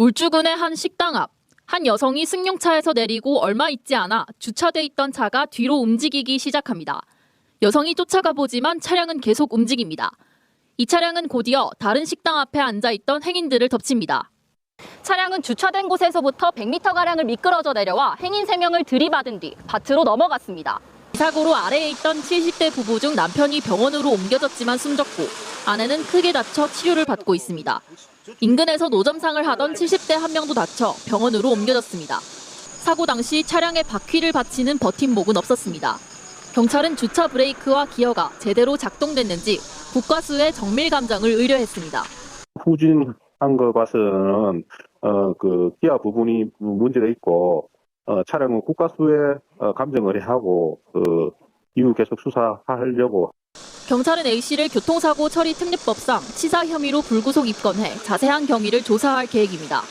울주군의 한 식당 앞. 한 여성이 승용차에서 내리고 얼마 있지 않아 주차돼 있던 차가 뒤로 움직이기 시작합니다. 여성이 쫓아가 보지만 차량은 계속 움직입니다. 이 차량은 곧이어 다른 식당 앞에 앉아 있던 행인들을 덮칩니다. 차량은 주차된 곳에서부터 100m가량을 미끄러져 내려와 행인 3명을 들이받은 뒤 밭으로 넘어갔습니다. 이 사고로 아래에 있던 70대 부부 중 남편이 병원으로 옮겨졌지만 숨졌고 아내는 크게 다쳐 치료를 받고 있습니다. 인근에서 노점상을 하던 70대 한 명도 다쳐 병원으로 옮겨졌습니다. 사고 당시 차량의 바퀴를 받치는 버팀목은 없었습니다. 경찰은 주차 브레이크와 기어가 제대로 작동됐는지 국과수의 정밀 감정을 의뢰했습니다. 후진한 거 봐서는 어 그 기아 부분이 문제가 있고 어 차량은 국가수에 어, 감정 의뢰하고 그 이후 계속 수사하려고 경찰은 A씨를 교통사고 처리 특례법상 치사 혐의로 불구속 입건해 자세한 경위를 조사할 계획입니다.